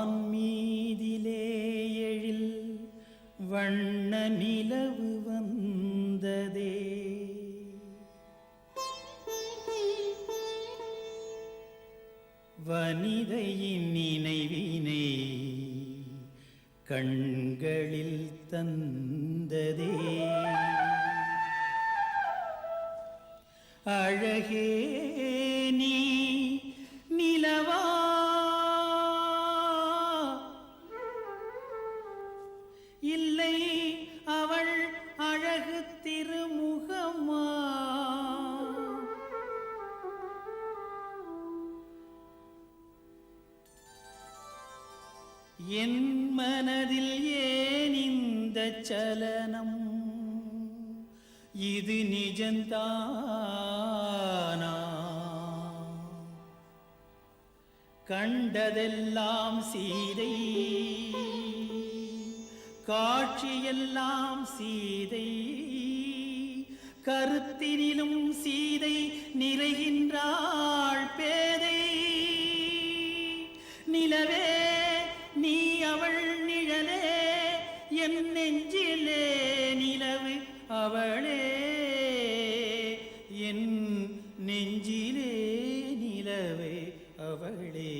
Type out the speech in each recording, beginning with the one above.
வான்மீதிலே எழில் வண்ண நிலவு வந்ததே. வனிதையின் நினைவினை கண்களில் தந்ததே. அழகே தானா? கண்டதெல்லாம் சீதை காட்சியெல்லாம் சீதை கருத்தினிலும் சீதை நிறைகின்றாள் பேதை. நிலவே அவளே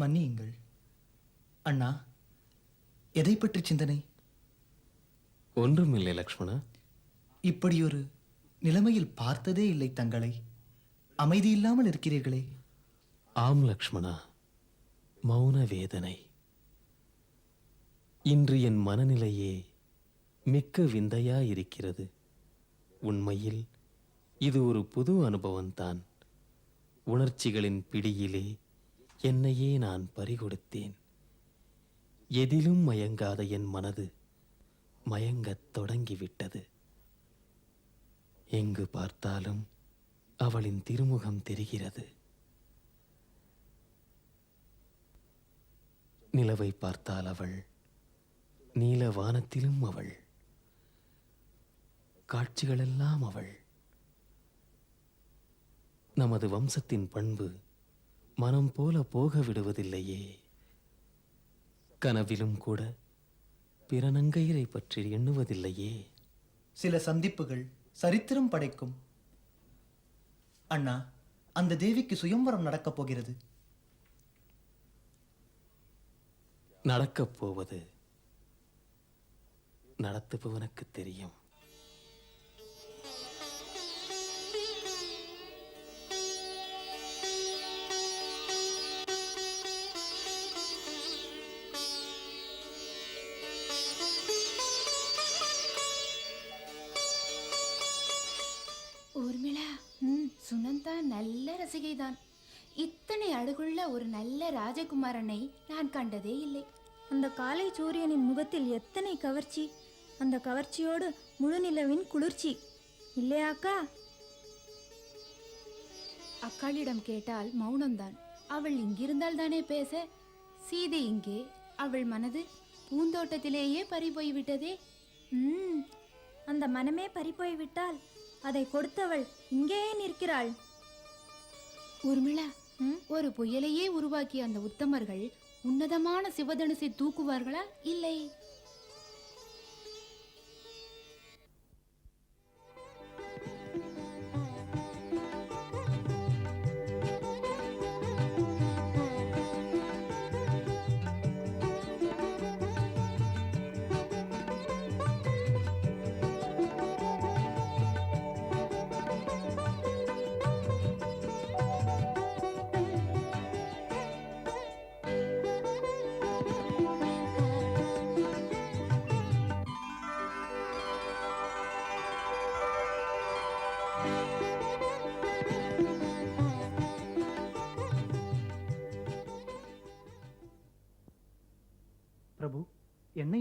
மன்னியுங்கள். அண்ணா எதை பற்றி சிந்தனை? ஒன்றுமில்லை லக்ஷ்மணா. இப்படியொரு நிலைமையில் பார்த்ததே இல்லை தங்களை. அமைதி இல்லாமல் இருக்கிறீர்களே. ஆம் லக்ஷ்மணா. மௌன வேதனை. இன்று என் மனநிலையே மிக்க விந்தையாயிருக்கிறது உண்மையில் இது ஒரு புது அனுபவம்தான். உணர்ச்சிகளின் பிடியிலே என்னையே நான் பறிகொடுத்தேன். எதிலும் மயங்காத என் மனது மயங்கத் தொடங்கிவிட்டது. எங்கு பார்த்தாலும் அவளின் திருமுகம் தெரிகிறது. நிலவை பார்த்தால் அவள் நீல வானத்திலும் அவள் காட்சிகளெல்லாம் அவள். நமது வம்சத்தின் பண்பு மனம் போல போக விடுவதில்லையே கனவிலும் கூட பிறநங்கையரை பற்றி எண்ணுவதில்லையே. சில சந்திப்புகள் சரித்திரம் படைக்கும். அண்ணா அந்த தேவிக்கு சுயம்வரம் நடக்கப் போகிறது. நடக்கப் போவது நடத்துபவனுக்கு தெரியும். ரசிகைதான் இத்தனை அழகுள்ள ஒரு நல்ல ராஜகுமாரனை நான் கண்டதே இல்லை. அந்த காலை சூரியனின் முகத்தில் எத்தனை கவர்ச்சி? அந்த கவர்ச்சியோடு முழு நிலவின் குளிர்ச்சி. இல்லையாக்கா அக்காளிடம் கேட்டால் மௌனம்தான். அவள் இங்கிருந்தால் தானே பேச? சீதை இங்கே அவள் மனது பூந்தோட்டத்திலேயே பறிபோய் விட்டதே ம் அந்த மனமே பறிப்போய் விட்டால் அதை கொடுத்தவள் இங்கேயே நிற்கிறாள். உர்மிளா ஒரு புயலையே உருவாக்கிய அந்த உத்தமர்கள் உன்னதமான சிவதனுசை தூக்குவார்களா? இல்லை.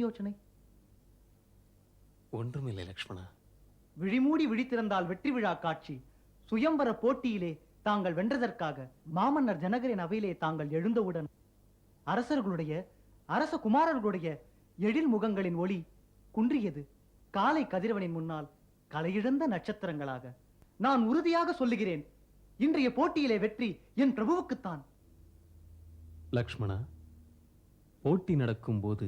யோசனை. ஒன்றுமில்லை லக்ஷ்மணா. விழிமூடி விழித்திருந்தால் வெற்றி விழா காட்சி. சுயம்பர போட்டியிலே தாங்கள் வென்றதற்காக மாமன்னர் ஜனகரின் அவையிலே தாங்கள் எழுந்தவுடன் அரசர்களுடைய அரச குமாரர்களுடைய எழில் முகங்களின் ஒளி குன்றியது. காலை கதிரவனின் முன்னால் கலையிழந்த நட்சத்திரங்களாக. நான் உறுதியாக சொல்லுகிறேன் இன்றைய போட்டியிலே வெற்றி என் பிரபுவுக்குத்தான். லக்ஷ்மணா போட்டி நடக்கும்போது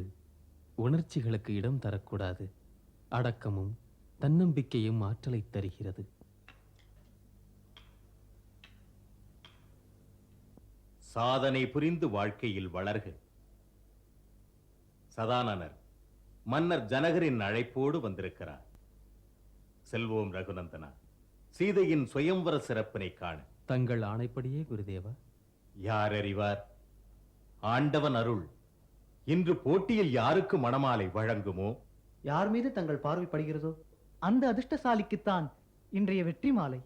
உணர்ச்சிகளுக்கு இடம் தரக்கூடாது. அடக்கமும் தன்னம்பிக்கையும் ஆற்றலை தருகிறது. சாதனை புரிந்து வாழ்க்கையில் வளர்க சதானனர் மன்னர் ஜனகரின் அழைப்போடு வந்திருக்கிறார். செல்வோம் ரகுநந்தனா சீதையின் சுயம்வர சிறப்பினை காண. தங்கள் ஆணைப்படியே குருதேவா. யார் அறிவார்? ஆண்டவன் அருள். இன்று போட்டியில் யாருக்கு மணமாலை வழங்குமோ? யார் மீது தங்கள் பார்வை படுகிறதோ? அந்த அதிர்ஷ்டசாலிக்குத்தான் இன்றைய வெற்றி மாலை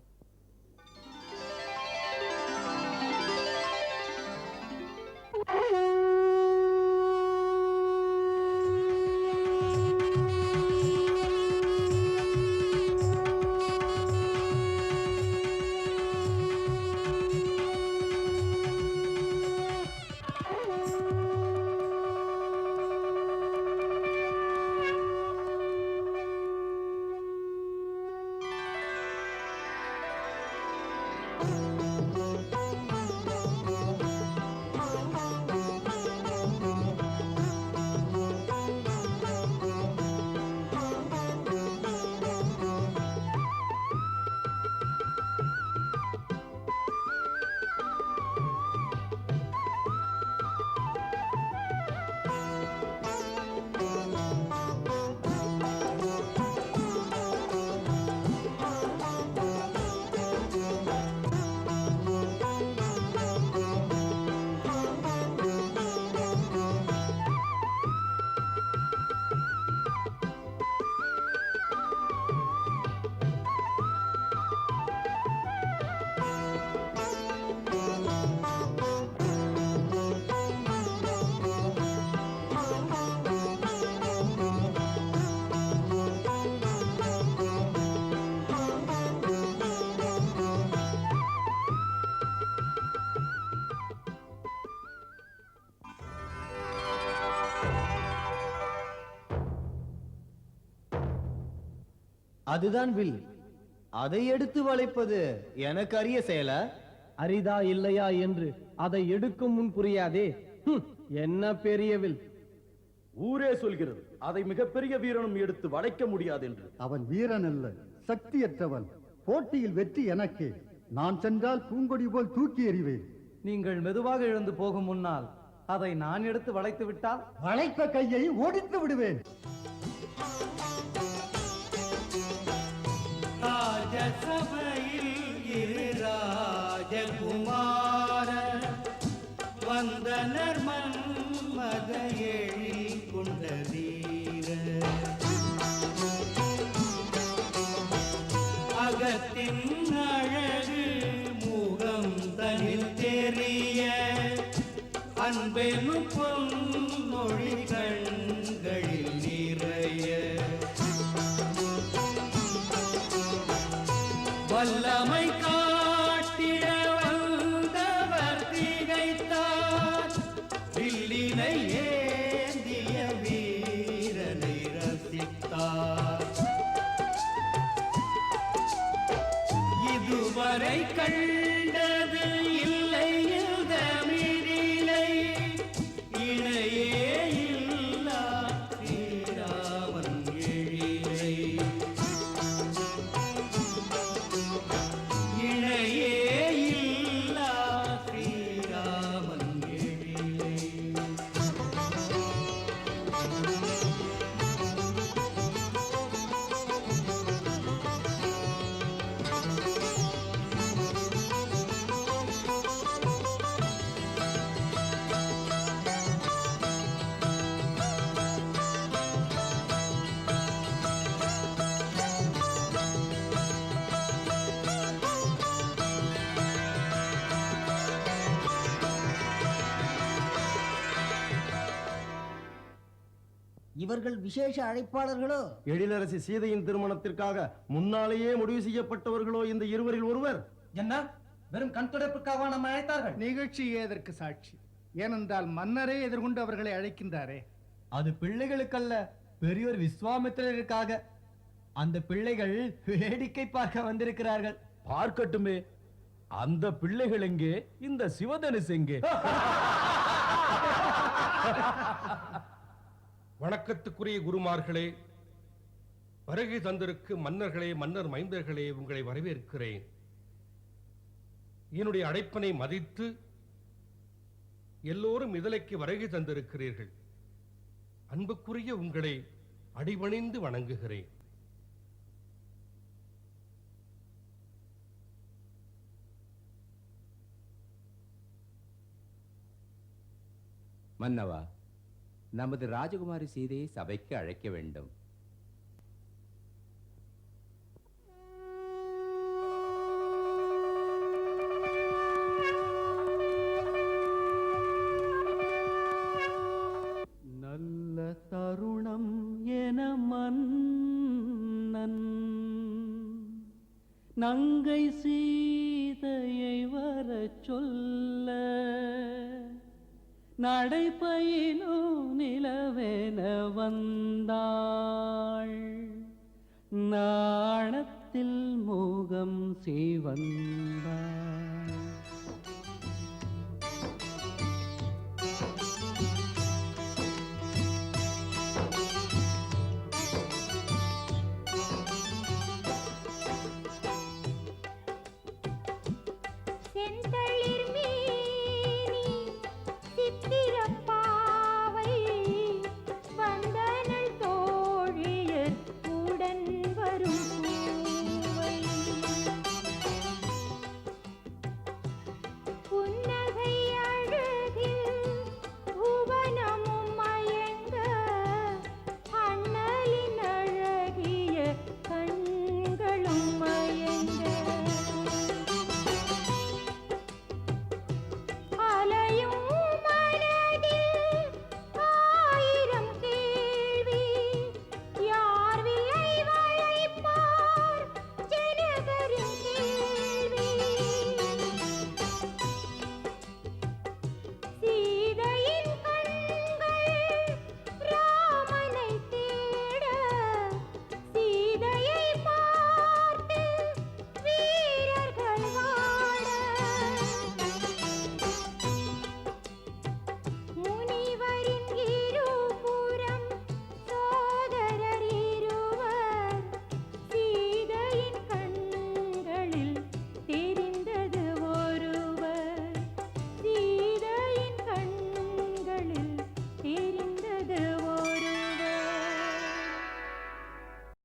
அதுதான் வில். அதை எடுத்து வளைப்பது எனக்கு அரிய செயலா? அரிதா இல்லையா என்று அதை எடுக்கும் முன் புரியாதே. என்ன பெரிய வில். ஊரே சொல்கிறது அதை மிகப்பெரிய வீரனும் எடுத்து வளைக்க முடியாது என்று அவன் வீரன் அல்ல சக்தியற்றவன். போட்டியில் வெற்றி எனக்கு. நான் சென்றால் பூங்கொடி போல் தூக்கி எறிவேன். நீங்கள் மெதுவாக எழுந்து போகும் முன்னால் அதை நான் எடுத்து வளைத்து விட்டால்? வளைத்த கையை ஓடித்து விடுவேன். சபையில் இரு ராஜகுமார வந்தனர் மன்மத எழில் கொண்ட வீர அகத்தின் அழகு முகம் தனில் தெரிய அன்பெனும் பொன்னொழி இவர்கள் விசேஷ அழைப்பாளர்களோ? எழிலரசி சீதையின் திருமணத்திற்காக முன்னாலேயே முடிவு செய்யப்பட்டவர்களோ இந்த இருவரில் ஒருவர்? என்ன? வெறும் கண் துடைப்புக்காக நம்ம அழைத்தார்கள்? நிகழ்ச்சி ஏதற்கு சாட்சி? ஏனென்றால் மன்னரே எதிர்கொண்டு அவர்களை அழைக்கின்றாரே. அது பிள்ளைகளுக்கல்ல பெரியோர் விஸ்வாமித்திரருக்காக. அந்த பிள்ளைகள் வேடிக்கை பார்க்க வந்திருக்கிறார்கள். பார்க்கட்டுமே. அந்த பிள்ளைகள் எங்கே? இந்த சிவதனுஸ் எங்கே? வணக்கத்துக்குரிய குருமார்களே வருகை தந்திருக்கு மன்னர்களே மன்னர் மைந்தர்களே உங்களை வரவேற்கிறேன். என்னுடைய அடைப்பனை மதித்து எல்லோரும் இதழைக்கு வருகை தந்திருக்கிறீர்கள். அன்புக்குரிய உங்களை அடிபணிந்து வணங்குகிறேன். மன்னவா நமது ராஜகுமாரி சீதையை சபைக்கு அழைக்க வேண்டும். நல்ல தருணம் என மன்னன் நங்கை சீதையை வர சொல்ல நடைப்பயிலோ நிலவென வந்தாள். நாணத்தில் முகம் சிவந்தாள் செந்தழல்